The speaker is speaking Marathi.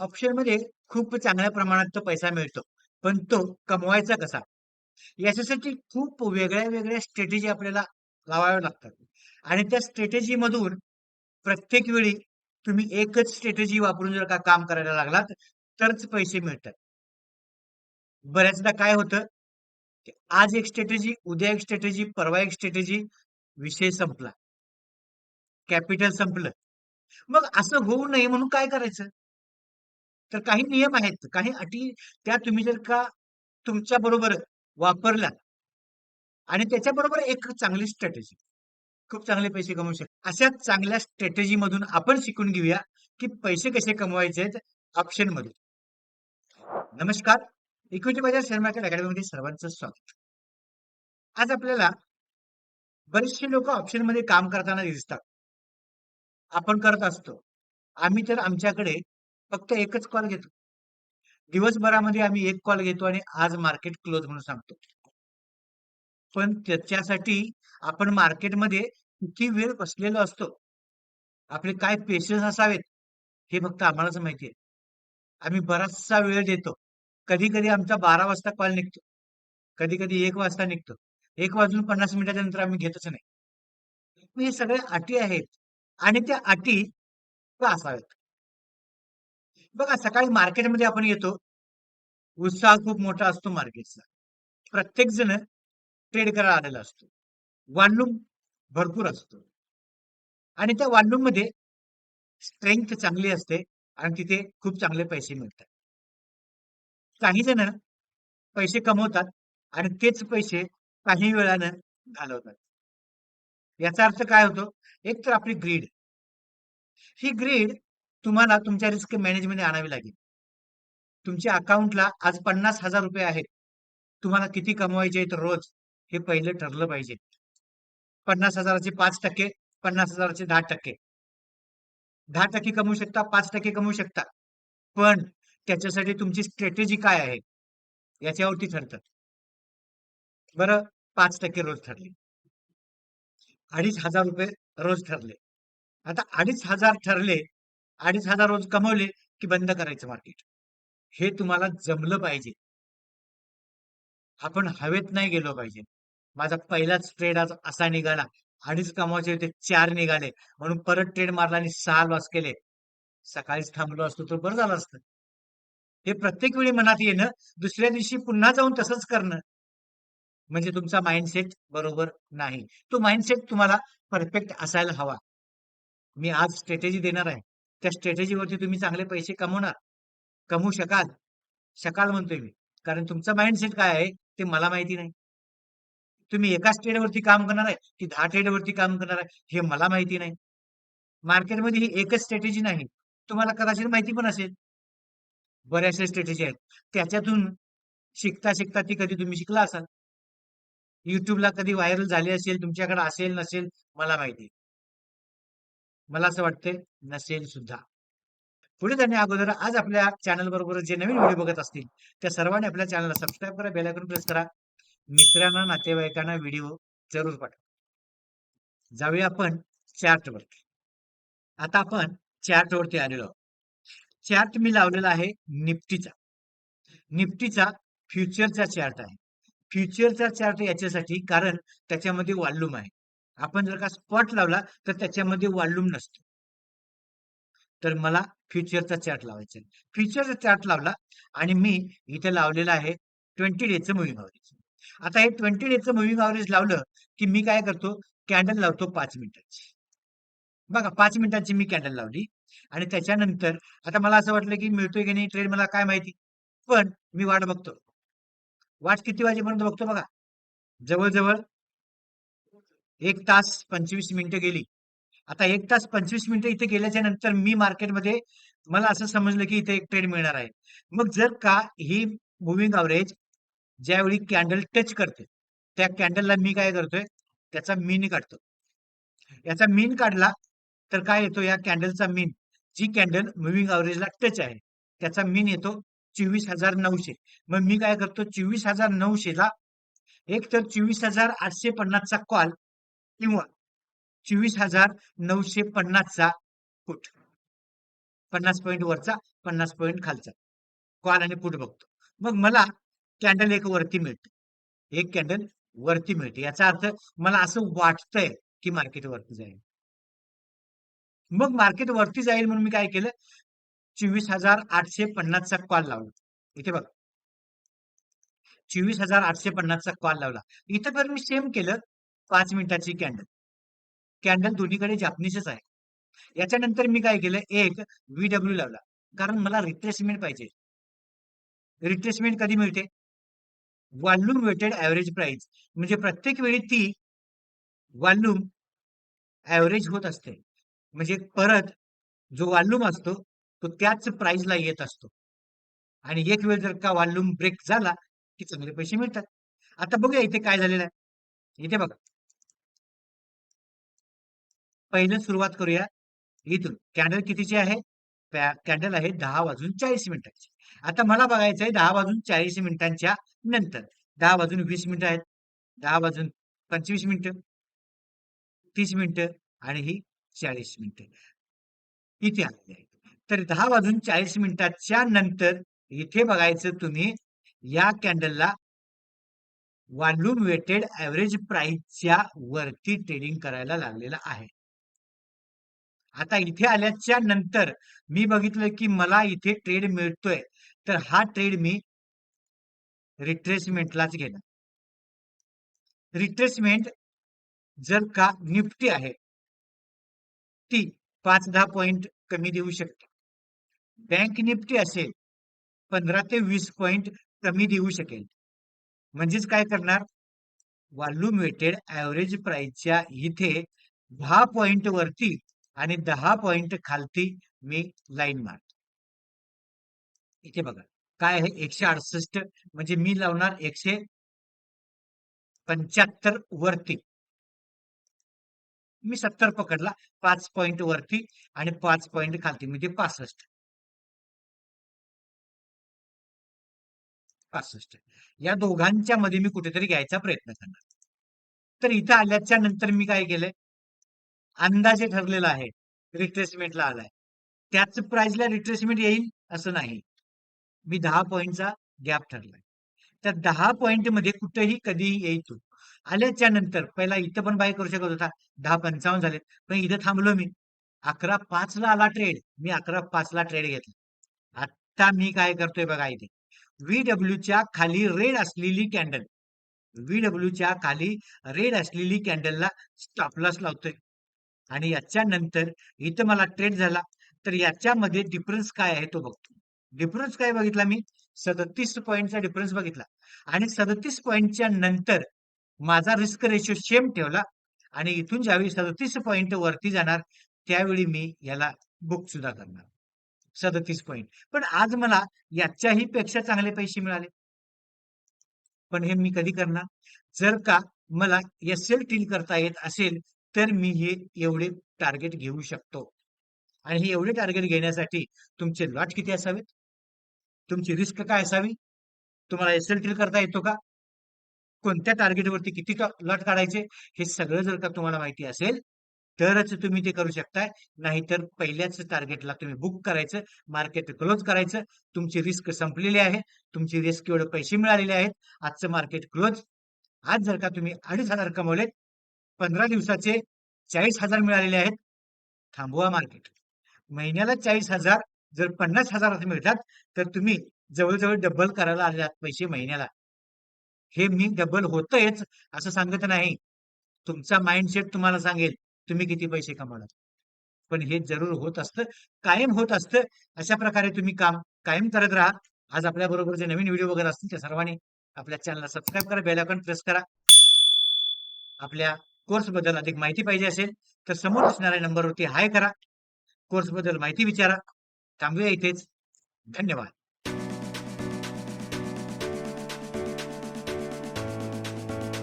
ऑप्शनमध्ये खूप चांगल्या प्रमाणात तो पैसा मिळतो. पण तो कमवायचा कसा? याच्यासाठी खूप वेगळ्या वेगळ्या स्ट्रॅटेजी आपल्याला लावाव्या लागतात. आणि त्या स्ट्रॅटेजी मधून प्रत्येक वेळी तुम्ही एकच स्ट्रॅटेजी वापरून जर का काम करायला लागलात तरच पैसे मिळतात. बऱ्याचदा काय होतं की आज एक स्ट्रॅटेजी उद्या एक स्ट्रॅटेजी परवा एक स्ट्रॅटेजी विषय संपला. कॅपिटल संपलं. मग असं होऊ नये म्हणून काय करायचं? तर काही नियम आहेत काही अटी त्या तुम्ही जर का तुमच्या बरोबर वापरल्या आणि त्याच्याबरोबर एक चांगली स्ट्रॅटेजी खूप चांगले पैसे कमवू शकता अशा चांगल्या स्ट्रॅटेजी मधून आपण शिकून घेऊया की पैसे कसे कमवायचे आहेत ऑप्शन मधून नमस्कार इक्विटी बाजार शेअर मार्केट अकॅडमीमध्ये सर्वांचं स्वागत. आज आपल्याला बरेचसे लोक ऑप्शनमध्ये काम करताना दिसतात. आपण करत असतो. आम्ही तर आमच्याकडे फक्त एकच कॉल घेतो. दिवसभरामध्ये आम्ही एक कॉल घेतो आणि आज मार्केट क्लोज म्हणून सांगतो. पण त्याच्यासाठी आपण मार्केटमध्ये किती वेळ बसलेलो असतो? आपले काय पेशन्स असावेत? हे फक्त आम्हालाच माहिती आहे. आम्ही बराचसा वेळ देतो. कधी कधी आमचा बारा वाजता कॉल निघतो. कधी कधी एक वाजता निघतो. एक वाजून पन्नास मिनिटाच्या नंतर आम्ही घेतच नाही. हे सगळे अटी आहेत. आणि त्या अटी का असाव्यात बघा सकाळी मार्केटमध्ये आपण येतो. उत्साह खूप मोठा असतो मार्केटचा. प्रत्येक जण ट्रेड करायला आलेला असतो. वॉल्यूम भरपूर असतो. आणि त्या वॉल्यूममध्ये स्ट्रेंथ चांगली असते आणि तिथे खूप चांगले पैसे मिळतात. काही जण पैसे कमवतात आणि तेच पैसे काही वेळानं घालवतात. याचा अर्थ काय होतो? एक तर आपली ग्रीड ही ग्रीड तुम्हाला तुमच्या रिस्क मॅनेजमेंट आणावी लागेल. तुमच्या अकाउंटला आज पन्नास हजार रुपये आहेत. तुम्हाला किती कमवायचे आहेत रोज हे पहिले ठरलं पाहिजे. पन्नास हजाराचे पाच टक्के पन्नास हजाराचे दहा टक्के. दहा टक्के कमवू शकता पाच टक्के कमवू शकता. पण त्याच्यासाठी तुमची स्ट्रॅटेजी काय आहे? याच्यावरती ठरतात बरं पाच टक्के रोज ठरले. अडीच हजार रुपये रोज ठरले. आता अडीच हजार ठरले अडीच हजार रोज कमवले की बंद करायचं मार्केट हे तुम्हाला जमलं पाहिजे. आपण हवेत नाही गेलो पाहिजे. माझा पहिलाच ट्रेड आज असा निघाला. अडीच कमवायचे होते चार निघाले. म्हणून परत ट्रेड मारला आणि सहा लॉस केले. सकाळीच थांबलो असतो तर बरं झालं असतं. हे प्रत्येक वेळी मनात येणं दुसऱ्या दिवशी पुन्हा जाऊन तसंच करणं म्हणजे तुमचा माइंडसेट बरोबर नाही. तो माइंडसेट तुम्हाला परफेक्ट असायला हवा. मी आज स्ट्रॅटेजी देणार आहे. त्या स्ट्रॅटेजीवरती तुम्ही चांगले पैसे कमवणार. कमवू शकाल. शकाल म्हणतोय मी. कारण तुमचा माइंडसेट काय आहे ते मला माहिती नाही. तुम्ही एका ट्रेडवरती काम करणार आहे की दहा ट्रेडवरती काम करणार आहे हे मला माहिती नाही. मार्केटमध्ये ही एकच स्ट्रॅटेजी नाही. तुम्हाला कदाचित माहिती पण असेल. बऱ्याचशा स्ट्रॅटेजी आहेत. त्याच्यातून शिकता शिकता ती कधी तुम्ही शिकला असाल? युट्यूबला कधी व्हायरल झाली असेल तुमच्याकडे असेल नसेल मला माहिती. मला असं वाटतंय नसेल सुद्धा. पुढे जाण्या अगोदर आज आपल्या चॅनल बरोबर जे नवीन व्हिडिओ बघत असतील त्या सर्वांनी आपल्या चॅनलला सबस्क्राईब करा बेल आयकॉन प्रेस करा. मित्रांना नातेवाईकांना व्हिडिओ जरूर पाठवा. जाऊया आपण चार्ट आता आपण चार्टवरती आलेलो आहोत. चार्ट मी लावलेला आहे निफ्टीचा. निफ्टीचा फ्युचरचा चार्ट आहे. फ्युचरचा चार्ट याच्यासाठी कारण त्याच्यामध्ये वॉल्यूम आहे. आपण जर का स्पॉट लावला तर त्याच्यामध्ये वॉल्यूम नसतो. तर मला फ्युचरचा चार्ट लावायचा आहे. फ्युचरचा चार्ट लावला आणि मी इथे लावलेला आहे ट्वेंटी डेचं मुव्हिंग अवरेज आता हे ट्वेंटी डेचं मुव्हिंग अवरेज लावलं की मी काय करतो? कॅन्डल लावतो पाच मिनिटाची. बघा पाच मिनिटांची मी कॅन्डल लावली आणि त्याच्यानंतर आता मला असं वाटलं की मिळतोय की नाही? ट्रेड मला काय माहिती? पण मी वाट बघतो. वाट किती वाजेपर्यंत बघतो बघा? जवळजवळ एक तास पंचवीस मिनिटं गेली. आता एक तास पंचवीस मिनिटं इथे गेल्याच्यानंतर मी मार्केटमध्ये मला असं समजलं की इथे एक ट्रेड मिळणार आहे. मग जर का ही मुव्हिंग अवरेज ज्यावेळी कॅन्डल टच करते त्या कॅन्डलला मी काय करतोय? त्याचा मीन काढतो. याचा मीन काढला तर काय येतो? या कॅन्डलचा मीन जी कॅन्डल मुव्हिंग अवरेजला टच आहे त्याचा मीन येतो चोवीस हजार नऊशे. मग मी काय करतो? चोवीस हजार नऊशे ला एक तर चोवीस हजार आठशे पन्नासचा कॉल किंवा चोवीस हजार नऊशे पन्नासचा फूट. पन्नास पॉईंट वरचा पन्नास पॉईंट खालचा. कॉल आणि फूट बघतो. मग मला कॅन्डल एक वरती मिळते. एक कॅन्डल वरती मिळते. याचा अर्थ मला असं वाटतंय की मार्केट वरती जाईल. मग मार्केट वरती जाईल म्हणून मी काय केलं? चोवीस हजार आठशे पन्नासचा कॉल लावला. इथे बघा. चोवीस हजार आठशे पन्नासचा कॉल लावला. इथं पण मी सेम केलं. पाच मिनिटाची कॅन्डल कॅन्डल दोन्हीकडे जापनीसच आहे. याच्यानंतर मी काय केलं? एक व्हीडब्ल्यू लावला. कारण मला रिप्लेसमेंट पाहिजे. रिप्लेसमेंट कधी मिळते? व्हॉल्यूम वेटेड ऍव्हरेज प्राइस म्हणजे प्रत्येक वेळी ती व्हॉल्यूम ऍव्हरेज होत असते. म्हणजे परत जो व्हॉल्यूम असतो तो त्याच प्राइसला येत असतो. आणि एक वेळ जर का व्हॉल्यूम ब्रेक झाला की चांगले पैसे मिळतात. आता बघूया इथे काय झालेलं आहे. इथे बघा. पहिलं सुरुवात करूया. इथून. कॅन्डल कितीची आहे? कॅन्डल आहे दहा वाजून चाळीस मिनिटाची. आता मला बघायचं आहे दहा वाजून चाळीस मिनिटांच्या नंतर. दहा वाजून वीस मिनिटं आहेत. दहा वाजून पंचवीस मिनिटं. तीस मिनिटं आणि ही चाळीस मिनिटं. इथे आलेली आहेत. तर दहा वाजून चाळीस मिनिटाच्या नंतर इथे बघायचं तुम्ही या कॅन्डलला वॉल्यूम वेटेड ऍव्हरेज प्राइसच्या वरती ट्रेडिंग करायला लागलेला आहे. आता इथे आल्याच्यानंतर मी बघितलं की मला इथे ट्रेड मिळतोय. तर हा ट्रेड मी रिट्रेसमेंटलाच घेणार. रिट्रेसमेंट जर का निफ्टी आहे ती पाच दहा पॉइंट कमी देऊ शकते. बँक निफ्टी असेल पंधरा ते वीस पॉइंट कमी देऊ शकेल. म्हणजेच काय करणार? वॉल्यूम वेटेड ऍव्हरेज प्राइसच्या इथे दहा पॉइंट वरती आणि दहा पॉइंट खालती मी लाईन मारतो. इथे बघा काय आहे? एकशे अडसष्ट म्हणजे मी लावणार एकशे पंच्याहत्तर वरती. मी सत्तर पकडला पाच पॉइंट वरती आणि पाच पॉइंट खालती म्हणजे पासष्ट. पासष्ट. या दोघांच्या मध्ये मी कुठेतरी घ्यायचा प्रयत्न करणार. तर इथं आल्याच्यानंतर मी काय केलंय? अंदाजे ठरलेला आहे. रिट्रेसमेंटला आलाय. त्याच प्राइसला रिट्रेसमेंट येईल असं नाही. मी दहा पॉईंटचा गॅप ठरलाय. त्या दहा पॉइंटमध्ये कुठेही कधी येईल तू आल्याच्यानंतर पहिला इथं पण बाय करू शकत होता. दहा पंचावन्न झालेत. पण इथं थांबलो मी. अकरा पाच ला आला ट्रेड मी अकरा पाच ला ट्रेड घेतला. आता मी काय करतोय बघा इथे. व्हीडब्ल्यूच्या च्या खाली रेड असलेली कॅन्डल व्हीडब्ल्यू च्या खाली रेड असलेली कॅन्डलला स्टॉप लॉस लावतोय. आणि याच्या नंतर इथं मला ट्रेड झाला. तर याच्यामध्ये डिफरन्स काय आहे तो बघतो. डिफरन्स काय बघितला मी? सदतीस पॉईंटचा डिफरन्स बघितला. आणि सदतीस पॉईंटच्या नंतर माझा रिस्क रेशो सेम ठेवला आणि इथून ज्यावेळी सदतीस पॉईंट वरती जाणार त्यावेळी मी याला बुक सुद्धा करणार. सदतीस पॉईंट पण आज मला याच्याही पेक्षा चांगले पैसे मिळाले. पण हे मी कधी करणार? जर का मला एस एल टील करता येत असेल तर मी हे एवढे टार्गेट घेऊ शकतो. आणि हे एवढे टार्गेट घेण्यासाठी तुमचे लॉट किती असावेत? तुमची रिस्क काय असावी? तुम्हाला एस एल टील करता येतो का? कोणत्या टार्गेटवरती किती लॉट काढायचे? हे सगळं जर का तुम्हाला माहिती असेल तरच तुम्ही ते करू शकताय. नाहीतर पहिल्याच टार्गेटला तुम्ही बुक करायचं मार्केट क्लोज करायचं. तुमची रिस्क संपलेली आहे. तुमची रिस्क एवढे पैसे मिळालेले आहेत. आजचं मार्केट क्लोज आज जर का तुम्ही अडीच हजार कमवलेत पंधरा दिवसाचे चाळीस हजार मिळालेले आहेत. थांबवा मार्केट. महिन्याला चाळीस हजार जर पन्नास हजार मिळतात तर तुम्ही जवळजवळ डबल करायला आले आहात पैसे महिन्याला. हे मी डबल होतच असं सांगत नाही. तुमचा माइंडसेट तुम्हाला सांगेल तुम्ही किती पैसे कमावणार पण हे जरूर होत असतं कायम होत असतं अशा प्रकारे तुम्ही काम कायम करत राहा. आज आपल्या बरोबर जे नवीन व्हिडिओ वगैरे असतील त्या सर्वांनी आपल्या चॅनलला सबस्क्राईब करा बेल आयकॉन प्रेस करा. आपल्या कोर्सबद्दल अधिक माहिती पाहिजे असेल तर समोर असणाऱ्या नंबरवरती हाय करा. कोर्सबद्दल माहिती विचारा. थांबूया इथेच. धन्यवाद.